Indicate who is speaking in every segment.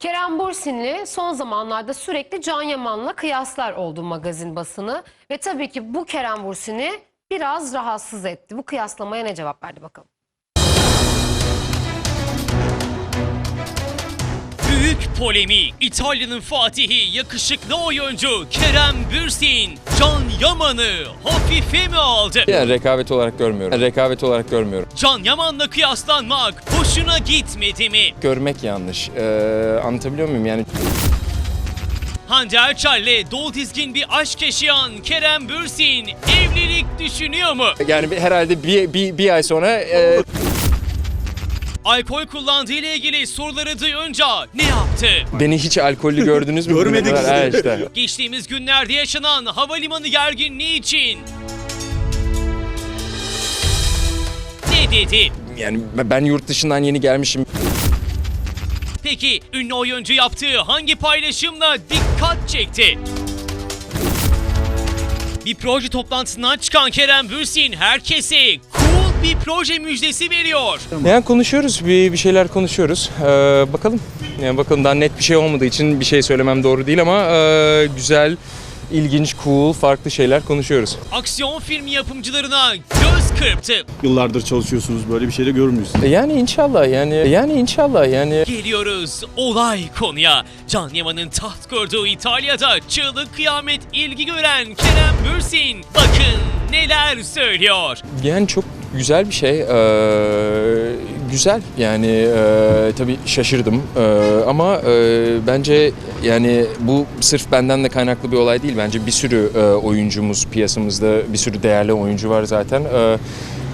Speaker 1: Kerem Bursinli son zamanlarda sürekli Can Yaman'la kıyaslar oldu magazin basını. Ve tabii ki bu Kerem Bursin'i biraz rahatsız etti. Bu kıyaslamaya ne cevap verdi bakalım.
Speaker 2: Büyük polemi İtalya'nın Fatihi yakışıklı oyuncu Kerem Bürsin Can Yaman'ı hafife mi aldı?
Speaker 3: Yani rekabet olarak görmüyorum. Rekabet olarak görmüyorum.
Speaker 2: Can Yaman'la kıyaslanmak hoşuna gitmedi mi?
Speaker 3: Görmek yanlış. Ee, anlatabiliyor muyum? Yani
Speaker 2: Hande Erçel'le dolu dizgin bir aşk yaşayan Kerem Bürsin evlilik düşünüyor mu?
Speaker 3: yani bir- herhalde bir, bir, bir ay sonra e,
Speaker 2: Alkol kullandığı ile ilgili soruları duyunca ne yaptı?
Speaker 3: beni hiç alkollü gördünüz mü?
Speaker 4: Görmedik sizi.
Speaker 3: Ha işte.
Speaker 2: Geçtiğimiz günlerde yaşanan havalimanı gerginliği için ne dedi?
Speaker 3: Yani ben yurt dışından yeni gelmişim.
Speaker 2: Peki ünlü oyuncu yaptığı hangi paylaşımla dikkat çekti? Bir proje toplantısından çıkan Kerem Bürsin herkese cool bir proje müjdesi veriyor.
Speaker 3: Yani konuşuyoruz, bir, bir şeyler konuşuyoruz. Ee, bakalım. Yani bakalım daha net bir şey olmadığı için bir şey söylemem doğru değil ama e, güzel, ilginç, cool, farklı şeyler konuşuyoruz.
Speaker 2: Aksiyon filmi yapımcılarına göz kırptı.
Speaker 4: Yıllardır çalışıyorsunuz böyle bir şey de görmüyorsunuz.
Speaker 3: E, Yani inşallah yani yani inşallah yani
Speaker 2: Geliyoruz olay konuya. Can Yaman'ın taht kurduğu İtalya'da çığlık kıyamet ilgi gören Kerem Bürsin bakın neler söylüyor.
Speaker 3: Yani çok güzel bir şey. Ee, güzel yani e, tabii şaşırdım Ee, ama e, bence yani bu sırf benden de kaynaklı bir olay değil. Bence bir sürü e, oyuncumuz piyasamızda bir sürü değerli oyuncu var zaten. Ee,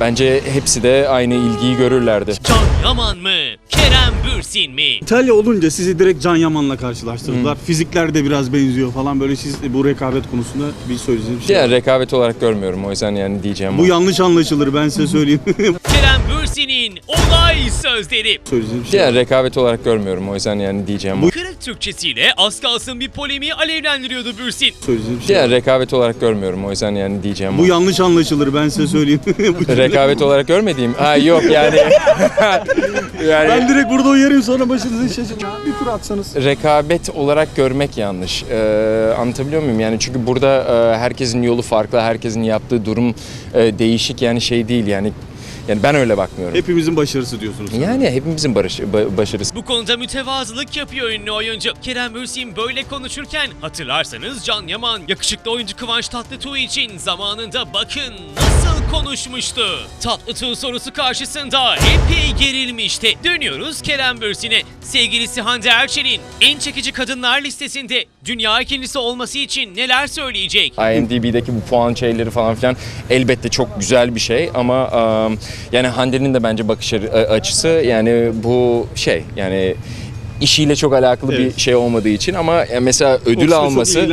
Speaker 3: bence hepsi de aynı ilgiyi görürlerdi.
Speaker 2: Can Yaman mı? Kerem Bürsin mi?
Speaker 4: İtalya olunca sizi direkt Can Yaman'la karşılaştırdılar. Fizikler de biraz benziyor falan böyle siz bu rekabet konusunda bir söyleyeceğiniz bir şey.
Speaker 3: Yani
Speaker 4: var.
Speaker 3: rekabet olarak görmüyorum o yüzden yani diyeceğim.
Speaker 4: Bu
Speaker 3: o.
Speaker 4: yanlış anlaşılır ben size söyleyeyim.
Speaker 2: Kerem Bürsin'in olay sözleri.
Speaker 4: söyleyeceğiniz bir şey.
Speaker 3: Yani
Speaker 4: var.
Speaker 3: rekabet olarak görmüyorum o yüzden yani diyeceğim. o.
Speaker 2: Kırık Türkçesiyle az kalsın bir polemiği alevlendiriyordu Bürsin.
Speaker 4: söyleyeceğiniz bir şey.
Speaker 3: Rekabet olarak görmüyorum o yüzden yani diyeceğim. o.
Speaker 4: Bu yanlış anlaşılır ben size söyleyeyim.
Speaker 3: Rekabet olarak görmediğim. Ha yok yani. yani
Speaker 4: Ben direkt burada uyarayım sonra başınızı şaşırın. Bir tur atsanız.
Speaker 3: rekabet olarak görmek yanlış. Ee, anlatabiliyor muyum? Yani çünkü burada e, herkesin yolu farklı, herkesin yaptığı durum e, değişik yani şey değil yani. Yani ben öyle bakmıyorum.
Speaker 4: Hepimizin başarısı diyorsunuz.
Speaker 3: Yani hepimizin barış, ba- başarısı.
Speaker 2: Bu konuda mütevazılık yapıyor ünlü oyuncu. Kerem Bürsin böyle konuşurken hatırlarsanız Can Yaman yakışıklı oyuncu Kıvanç Tatlıtuğ için zamanında bakın nasıl konuşmuştu. Tatlıtuğ sorusu karşısında epey gerilmişti. Dönüyoruz Kerem Bürsin'e. Sevgilisi Hande Erçel'in en çekici kadınlar listesinde dünya ikincisi olması için neler söyleyecek?
Speaker 3: IMDb'deki bu puan şeyleri falan filan elbette çok güzel bir şey ama um, yani Hande'nin de bence bakış açısı yani bu şey yani işiyle çok alakalı
Speaker 4: Evet.
Speaker 3: bir şey olmadığı için ama mesela ödül
Speaker 4: Yoksa
Speaker 3: alması
Speaker 4: Çok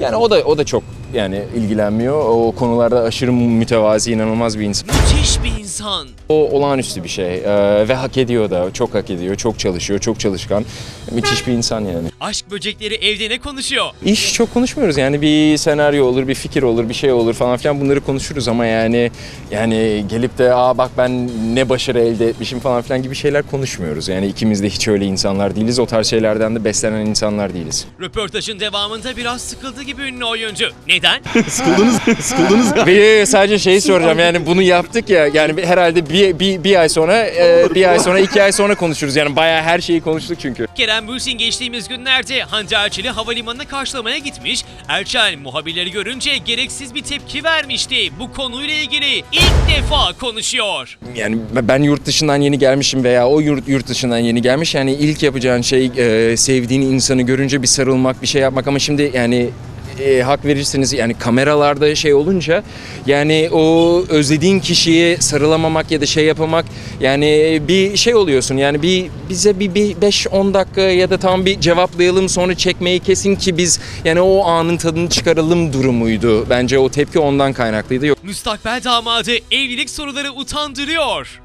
Speaker 3: yani o da o da çok yani ilgilenmiyor. O konularda aşırı mütevazi, inanılmaz bir insan.
Speaker 2: Müthiş bir insan.
Speaker 3: O olağanüstü bir şey Ee, ve hak ediyor da, çok hak ediyor, çok çalışıyor, çok çalışkan. Müthiş bir insan yani.
Speaker 2: Aşk böcekleri evde ne konuşuyor?
Speaker 3: İş çok konuşmuyoruz yani bir senaryo olur, bir fikir olur, bir şey olur falan filan bunları konuşuruz ama yani yani gelip de aa bak ben ne başarı elde etmişim falan filan gibi şeyler konuşmuyoruz. Yani ikimiz de hiç öyle insanlar değiliz. O tarz şeylerden de beslenen insanlar değiliz.
Speaker 2: Röportajın devamında biraz sıkıldı gibi ünlü oyuncu. Neden?
Speaker 4: Sıkıldınız, sıkıldınız.
Speaker 3: Ve sadece şeyi soracağım yani bunu yaptık ya yani herhalde bir, bir, bir ay sonra e, bir ay sonra iki ay sonra konuşuruz yani bayağı her şeyi konuştuk çünkü.
Speaker 2: Kerem Bürsin geçtiğimiz günlerde Hande Erçel'i havalimanına karşılamaya gitmiş. Erçel muhabirleri görünce gereksiz bir tepki vermişti. Bu konuyla ilgili ilk defa konuşuyor.
Speaker 3: Yani ben yurt dışından yeni gelmişim veya o yurt, yurt dışından yeni gelmiş yani ilk yapacağın şey e, sevdiğin insanı görünce bir sarılmak bir şey yapmak ama şimdi yani e, hak verirsiniz yani kameralarda şey olunca yani o özlediğin kişiye sarılamamak ya da şey yapamak yani bir şey oluyorsun yani bir bize bir, bir 5-10 dakika ya da tam bir cevaplayalım sonra çekmeyi kesin ki biz yani o anın tadını çıkaralım durumuydu. Bence o tepki ondan kaynaklıydı. Yok
Speaker 2: Müstakbel damadı evlilik soruları utandırıyor.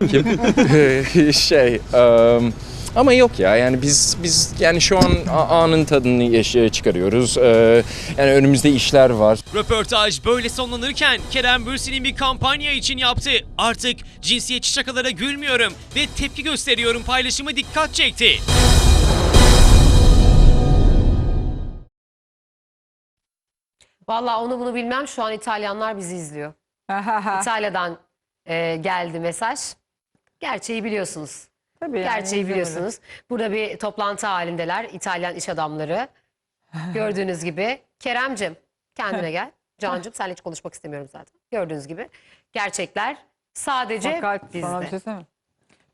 Speaker 3: Şey um, ama yok ya yani biz biz yani şu an anın tadını çıkarıyoruz. Ee, yani önümüzde işler var.
Speaker 2: Röportaj böyle sonlanırken Kerem Bürsin'in bir kampanya için yaptı. Artık cinsiyetçi şakalara gülmüyorum ve tepki gösteriyorum paylaşımı dikkat çekti.
Speaker 1: Vallahi onu bunu bilmem şu an İtalyanlar bizi izliyor. İtalya'dan e, geldi mesaj. Gerçeği biliyorsunuz.
Speaker 5: Tabii yani
Speaker 1: Gerçeği biliyorsunuz. Burada bir toplantı halindeler İtalyan iş adamları. Gördüğünüz gibi. Keremcim kendine gel. Cancım seninle hiç konuşmak istemiyorum zaten. Gördüğünüz gibi. Gerçekler sadece
Speaker 5: Fakat sana bir
Speaker 1: bizde.
Speaker 5: şey söyleyeyim mi?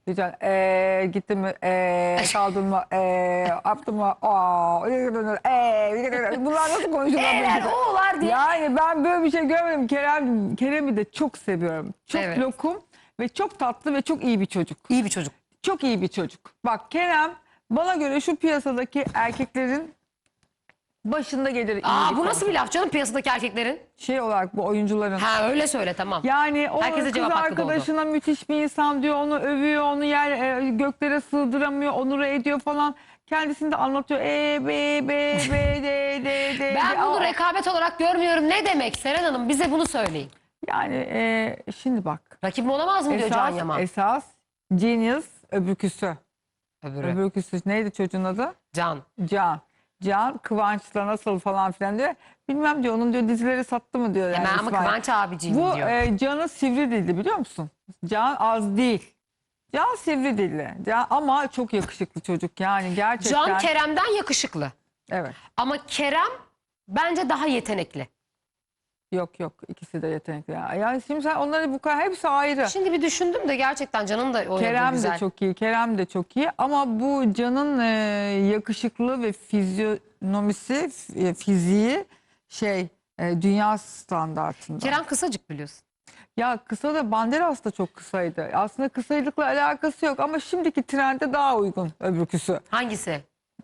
Speaker 5: Diyeceğim, eee gittin mi, eee kaldın mı, eee yaptın mı, aa, eee, bunlar nasıl konuşuyorlar?
Speaker 1: Eğer
Speaker 5: böyle?
Speaker 1: oğlar diye.
Speaker 5: Yani ben böyle bir şey görmedim. Kerem, Kerem'i de çok seviyorum. Çok
Speaker 1: Evet.
Speaker 5: lokum ve çok tatlı ve çok iyi bir çocuk.
Speaker 1: İyi bir çocuk.
Speaker 5: Çok iyi bir çocuk. Bak Kerem bana göre şu piyasadaki erkeklerin başında gelir.
Speaker 1: Aa bu nasıl bir laf canım piyasadaki erkeklerin?
Speaker 5: Şey olarak bu oyuncuların.
Speaker 1: Ha öyle söyle tamam.
Speaker 5: Yani o
Speaker 1: Herkese
Speaker 5: kız
Speaker 1: cevap hakkı doğdu.
Speaker 5: arkadaşına müthiş bir insan diyor, onu övüyor, onu yer e, göklere sığdıramıyor, onuru ediyor falan. Kendisini de anlatıyor. E, B, B, B, D, D, D.
Speaker 1: Ben
Speaker 5: D.
Speaker 1: bunu
Speaker 5: Aa,
Speaker 1: rekabet olarak görmüyorum. Ne demek Seren Hanım? Bize bunu söyleyin.
Speaker 5: Yani e, şimdi bak.
Speaker 1: Rakibim olamaz mı diyor Can
Speaker 5: Esas,
Speaker 1: Yaman.
Speaker 5: esas genius öbürküsü.
Speaker 1: Öbürü.
Speaker 5: Öbürküsü neydi çocuğun adı?
Speaker 1: Can.
Speaker 5: Can. Can Kıvanç'la nasıl falan filan diyor. Bilmem diyor onun diyor dizileri sattı mı diyor. Yani
Speaker 1: Hemen ama
Speaker 5: İsmail.
Speaker 1: Kıvanç abiciğim
Speaker 5: Bu
Speaker 1: diyor.
Speaker 5: e, Can'ı sivri dilli biliyor musun? Can az değil. Can sivri dilli. Can, ama çok yakışıklı çocuk yani gerçekten.
Speaker 1: Can Kerem'den yakışıklı.
Speaker 5: Evet.
Speaker 1: Ama Kerem bence daha yetenekli.
Speaker 5: Yok yok ikisi de yetenekli. Ya. Yani şimdi sen onları bu kadar hepsi ayrı.
Speaker 1: Şimdi bir düşündüm de gerçekten Can'ın da oynadığı
Speaker 5: Kerem
Speaker 1: güzel.
Speaker 5: de çok iyi. Kerem de çok iyi. Ama bu Can'ın e, yakışıklı ve fizyonomisi, e, fiziği şey e, dünya standartında.
Speaker 1: Kerem kısacık biliyorsun.
Speaker 5: Ya kısa da Banderas da çok kısaydı. Aslında kısaylıkla alakası yok ama şimdiki trende daha uygun öbürküsü.
Speaker 1: Hangisi?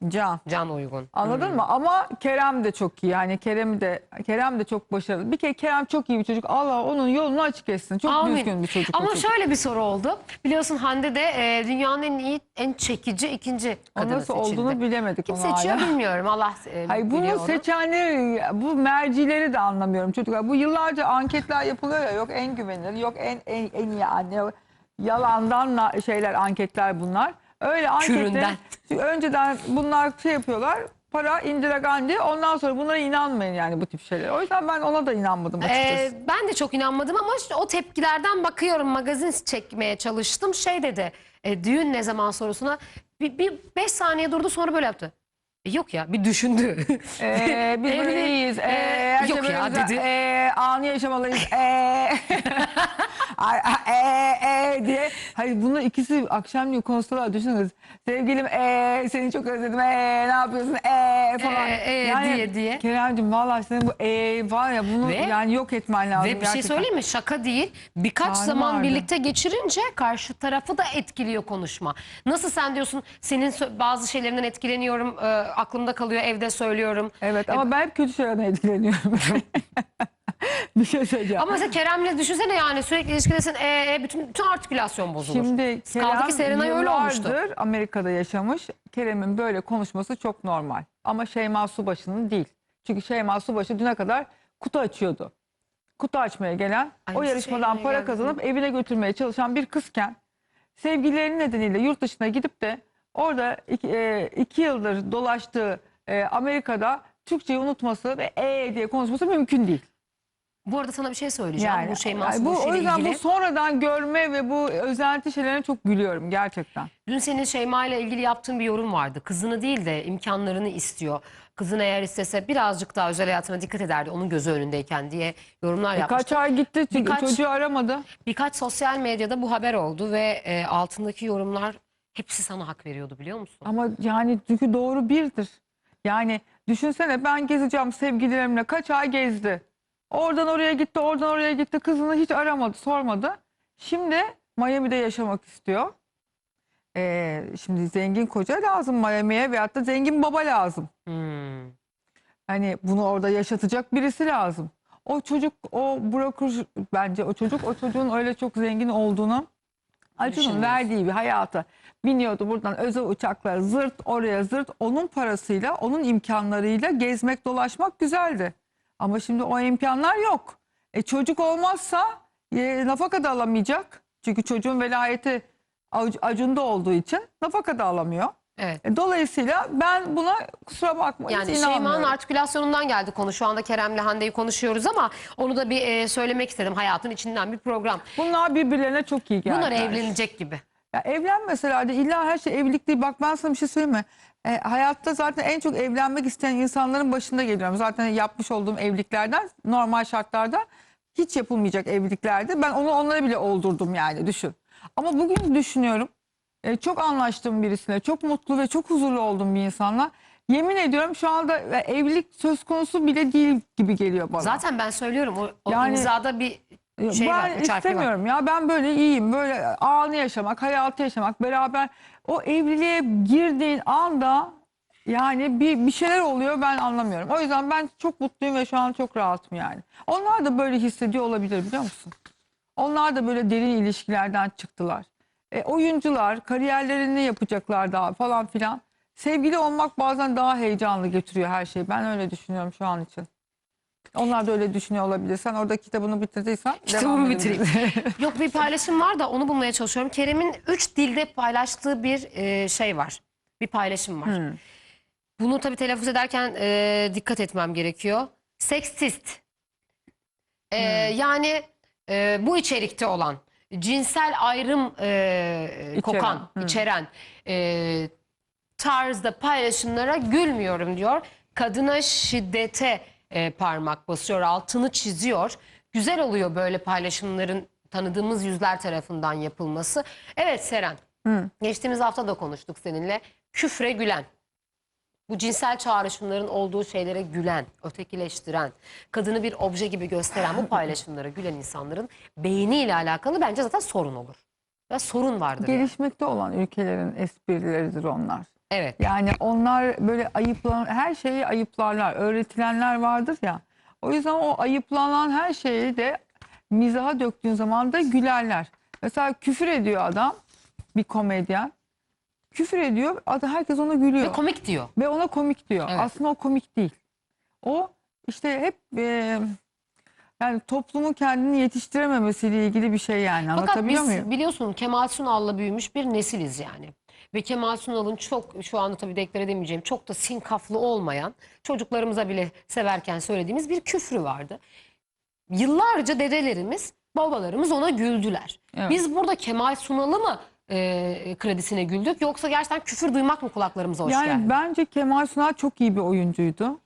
Speaker 5: Can.
Speaker 1: Can uygun.
Speaker 5: Anladın mı? Ama Kerem de çok iyi. Yani Kerem de Kerem de çok başarılı. Bir kere Kerem çok iyi bir çocuk. Allah onun yolunu açık etsin. Çok
Speaker 1: Amin.
Speaker 5: düzgün bir çocuk. o
Speaker 1: Ama
Speaker 5: çocuk.
Speaker 1: şöyle bir soru oldu. Biliyorsun Hande de e, dünyanın en iyi, en çekici ikinci kadını
Speaker 5: nasıl
Speaker 1: seçildi.
Speaker 5: olduğunu bilemedik
Speaker 1: Kim
Speaker 5: onu
Speaker 1: seçiyor
Speaker 5: hala.
Speaker 1: bilmiyorum. Allah e,
Speaker 5: Hayır
Speaker 1: biliyor
Speaker 5: bunu
Speaker 1: onu.
Speaker 5: seçenleri, bu mercileri de anlamıyorum çocuklar. Bu yıllarca anketler yapılıyor ya. Yok en güvenilir, yok en en, en iyi anne. Yalandan na- şeyler, anketler bunlar. Öyle.
Speaker 1: Küründen.
Speaker 5: Önceden bunlar şey yapıyorlar. Para Indira Gandhi. Ondan sonra bunlara inanmayın yani bu tip şeyler. O yüzden ben ona da inanmadım açıkçası.
Speaker 1: Ee, ben de çok inanmadım ama işte o tepkilerden bakıyorum magazin çekmeye çalıştım. Şey dedi e, düğün ne zaman sorusuna bir, bir beş saniye durdu sonra böyle yaptı. E, yok ya bir düşündü.
Speaker 5: Ee, biz böyle
Speaker 1: Evli-
Speaker 5: iyiyiz. Ee,
Speaker 1: Ee,
Speaker 5: her
Speaker 1: yok ya
Speaker 5: güzel.
Speaker 1: dedi.
Speaker 5: Ee, anı yaşamalıyız. Ee, ay, ay, ee, diye. Hayır bunu ikisi akşamleyin konuşsalar düşünseniz. Sevgilim ee, seni çok özledim. Ee, ne yapıyorsun? Ee falan.
Speaker 1: Ee, ee diye diye.
Speaker 5: Kerem'cim vallahi senin bu ee var ya bunu
Speaker 1: Ve-
Speaker 5: yani yok etmen lazım.
Speaker 1: Ve bir şey
Speaker 5: gerçekten.
Speaker 1: söyleyeyim mi? Şaka değil. Birkaç
Speaker 5: Karnı
Speaker 1: zaman
Speaker 5: ağrıdı.
Speaker 1: birlikte geçirince karşı tarafı da etkiliyor konuşma. Nasıl sen diyorsun senin bazı şeylerinden etkileniyorum, e, aklımda kalıyor, evde söylüyorum.
Speaker 5: Evet ama ben hep kötü şeylerden etkileniyorum. bir şey söyleyeceğim.
Speaker 1: Ama mesela Kerem'le düşünsene yani sürekli ilişkidesin, e, e, bütün, bütün artikülasyon bozulur.
Speaker 5: Şimdi
Speaker 1: Kaldı ki Serenay öyle olmuştu.
Speaker 5: Amerika'da yaşamış. Kerem'in böyle konuşması çok normal. Ama Şeyma Subaşı'nın değil. Çünkü Şeyma Subaşı düne kadar kutu açıyordu. Kutu açmaya gelen,
Speaker 1: Ay,
Speaker 5: o yarışmadan
Speaker 1: Şeyma'ya
Speaker 5: para
Speaker 1: geldi?
Speaker 5: kazanıp evine götürmeye çalışan bir kızken sevgilileri nedeniyle yurt dışına gidip de orada iki, e, iki yıldır dolaştığı e, Amerika'da Türkçeyi unutması ve e diye konuşması mümkün değil.
Speaker 1: Bu arada sana bir şey söyleyeceğim. bu Şeyma
Speaker 5: yani bu, o yüzden
Speaker 1: ilgili.
Speaker 5: bu sonradan görme ve bu özenti şeylerine çok gülüyorum gerçekten.
Speaker 1: Dün senin Şeyma ile ilgili yaptığın bir yorum vardı. Kızını değil de imkanlarını istiyor. Kızın eğer istese birazcık daha özel hayatına dikkat ederdi onun gözü önündeyken diye yorumlar
Speaker 5: E,
Speaker 1: yapmıştı.
Speaker 5: ay gitti çünkü
Speaker 1: Birkaç-
Speaker 5: çocuğu aramadı.
Speaker 1: Birkaç sosyal medyada bu haber oldu ve e, altındaki yorumlar hepsi sana hak veriyordu biliyor musun?
Speaker 5: Ama yani çünkü doğru birdir. Yani düşünsene ben gezeceğim sevgililerimle kaç ay gezdi. Oradan oraya gitti, oradan oraya gitti. Kızını hiç aramadı, sormadı. Şimdi Miami'de yaşamak istiyor. Ee, şimdi zengin koca lazım Miami'ye veyahut da zengin baba lazım.
Speaker 1: Hmm.
Speaker 5: Hani bunu orada yaşatacak birisi lazım. O çocuk o broker bence o çocuk o çocuğun öyle çok zengin olduğunu Acun'un verdiği bir hayata biniyordu buradan özel uçaklar zırt oraya zırt onun parasıyla onun imkanlarıyla gezmek dolaşmak güzeldi. Ama şimdi o imkanlar yok. E çocuk olmazsa e, nafaka da alamayacak. Çünkü çocuğun velayeti Ac- Acun'da olduğu için nafaka da alamıyor.
Speaker 1: Evet.
Speaker 5: E, Dolayısıyla ben buna kusura bakma
Speaker 1: Yani
Speaker 5: hiç
Speaker 1: Şeyma'nın
Speaker 5: inanmıyorum.
Speaker 1: artikülasyonundan geldi konu. Şu anda Kerem'le Hande'yi konuşuyoruz ama onu da bir e, söylemek istedim. Hayatın içinden bir program.
Speaker 5: Bunlar birbirlerine çok iyi geldiler.
Speaker 1: Bunlar evlenecek gibi.
Speaker 5: Ya evlenmeseler de illa her şey evlilik değil. Bak ben sana bir şey söyleyeyim mi? E, hayatta zaten en çok evlenmek isteyen insanların başında geliyorum. Zaten yapmış olduğum evliliklerden normal şartlarda hiç yapılmayacak evliliklerde ben onu onlara bile oldurdum yani düşün. Ama bugün düşünüyorum e, çok anlaştığım birisine çok mutlu ve çok huzurlu olduğum bir insanla yemin ediyorum şu anda e, evlilik söz konusu bile değil gibi geliyor bana.
Speaker 1: Zaten ben söylüyorum o, o
Speaker 5: Yani-
Speaker 1: imzada bir şey
Speaker 5: ben
Speaker 1: var. Harfli var.
Speaker 5: istemiyorum ya ben böyle iyiyim böyle anı yaşamak hayatı yaşamak beraber o evliliğe girdiğin anda yani bir, bir şeyler oluyor ben anlamıyorum. O yüzden ben çok mutluyum ve şu an çok rahatım yani. Onlar da böyle hissediyor olabilir biliyor musun? Onlar da böyle derin ilişkilerden çıktılar. E, oyuncular kariyerlerini yapacaklar daha falan filan. Sevgili olmak bazen daha heyecanlı getiriyor her şeyi. Ben öyle düşünüyorum şu an için. Onlar da öyle düşünüyor olabilir. Sen orada kitabını bitirdiysen
Speaker 1: Kitabımı
Speaker 5: devam
Speaker 1: bitireyim.
Speaker 5: edebiliriz.
Speaker 1: Yok bir paylaşım var da onu bulmaya çalışıyorum. Kerem'in üç dilde paylaştığı bir e, şey var. Bir paylaşım var.
Speaker 5: Hmm.
Speaker 1: Bunu tabii telaffuz ederken e, dikkat etmem gerekiyor. Seksist. E, Yani e, bu içerikte olan cinsel ayrım e, kokan,
Speaker 5: hı.
Speaker 1: içeren e, tarzda paylaşımlara gülmüyorum diyor. Kadına şiddete e, parmak basıyor, altını çiziyor. Güzel oluyor böyle paylaşımların tanıdığımız yüzler tarafından yapılması. Evet Seren, geçtiğimiz hafta da konuştuk seninle. Küfre gülen, bu cinsel çağrışımların olduğu şeylere gülen, ötekileştiren, kadını bir obje gibi gösteren bu paylaşımlara gülen insanların beyniyle alakalı bence zaten sorun olur. Ve sorun vardır.
Speaker 5: Gelişmekte olan ülkelerin esprileridir onlar.
Speaker 1: Evet.
Speaker 5: Yani onlar böyle ayıplanan her şeyi ayıplarlar. Öğretilenler vardır ya. O yüzden o ayıplanan her şeyi de mizaha döktüğün zaman da gülerler. Mesela küfür ediyor adam bir komedyen. Küfür ediyor. Adam herkes ona gülüyor.
Speaker 1: Ve komik diyor.
Speaker 5: Ve ona komik diyor.
Speaker 1: Evet.
Speaker 5: Aslında o komik değil. O işte hep e, yani toplumun kendini yetiştirememesiyle ilgili bir şey yani.
Speaker 1: Fakat
Speaker 5: Anlatabiliyor
Speaker 1: biz
Speaker 5: muyum?
Speaker 1: biliyorsun Kemal Sunal'la büyümüş bir nesiliz yani. Ve Kemal Sunal'ın çok şu anda tabii deklar edemeyeceğim çok da sinkaflı olmayan çocuklarımıza bile severken söylediğimiz bir küfrü vardı. Yıllarca dedelerimiz babalarımız ona güldüler.
Speaker 5: Evet.
Speaker 1: Biz burada Kemal Sunal'ı mı e, kredisine güldük yoksa gerçekten küfür duymak mı kulaklarımıza hoş
Speaker 5: yani
Speaker 1: geldi?
Speaker 5: bence Kemal Sunal çok iyi bir oyuncuydu.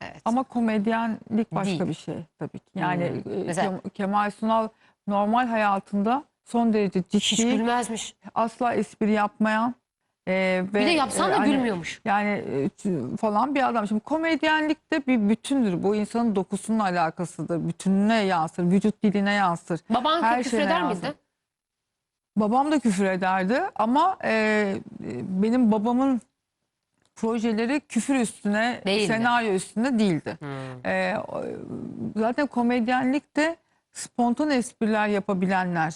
Speaker 1: Evet.
Speaker 5: Ama komedyenlik başka
Speaker 1: Değil.
Speaker 5: bir şey tabii ki. Yani
Speaker 1: Hmm.
Speaker 5: e,
Speaker 1: Mesela-
Speaker 5: Kemal Sunal normal hayatında son derece
Speaker 1: Hiç
Speaker 5: ciddi,
Speaker 1: gülmezmiş.
Speaker 5: asla espri yapmayan e, ve
Speaker 1: Bir de yapsan da
Speaker 5: e, hani
Speaker 1: gülmüyormuş.
Speaker 5: Yani e, falan bir adam. Şimdi komedyenlik de bir bütündür. Bu insanın dokusunun alakasıdır. Bütününe yansır, vücut diline yansır.
Speaker 1: Baban
Speaker 5: her
Speaker 1: küfür eder
Speaker 5: yansır.
Speaker 1: miydi?
Speaker 5: Babam da küfür ederdi ama e, e, benim babamın projeleri küfür üstüne,
Speaker 1: Değildi.
Speaker 5: senaryo üstüne değildi.
Speaker 1: Hmm.
Speaker 5: E, zaten komedyenlik de spontan espriler yapabilenler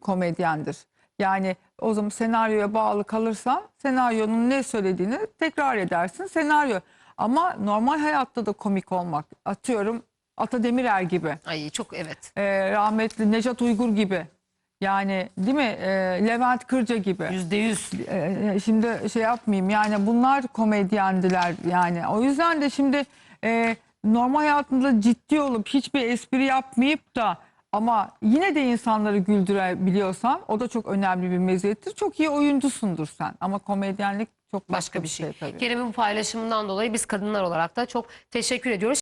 Speaker 5: komedyendir. Yani o zaman senaryoya bağlı kalırsan senaryonun ne söylediğini tekrar edersin senaryo. Ama normal hayatta da komik olmak atıyorum Ata Demirer gibi
Speaker 1: Ay çok evet.
Speaker 5: e, rahmetli Necat Uygur gibi yani değil mi E, Levent Kırca gibi.
Speaker 1: Yüzde yüz.
Speaker 5: E, şimdi şey yapmayayım yani bunlar komedyendiler yani o yüzden de şimdi e, normal hayatında ciddi olup hiçbir espri yapmayıp da ama yine de insanları güldürebiliyorsan o da çok önemli bir meziyettir. Çok iyi oyuncusundur sen ama komedyenlik çok başka,
Speaker 1: Başka bir şey.
Speaker 5: tabii.
Speaker 1: Kerem'in paylaşımından dolayı biz kadınlar olarak da çok teşekkür ediyoruz.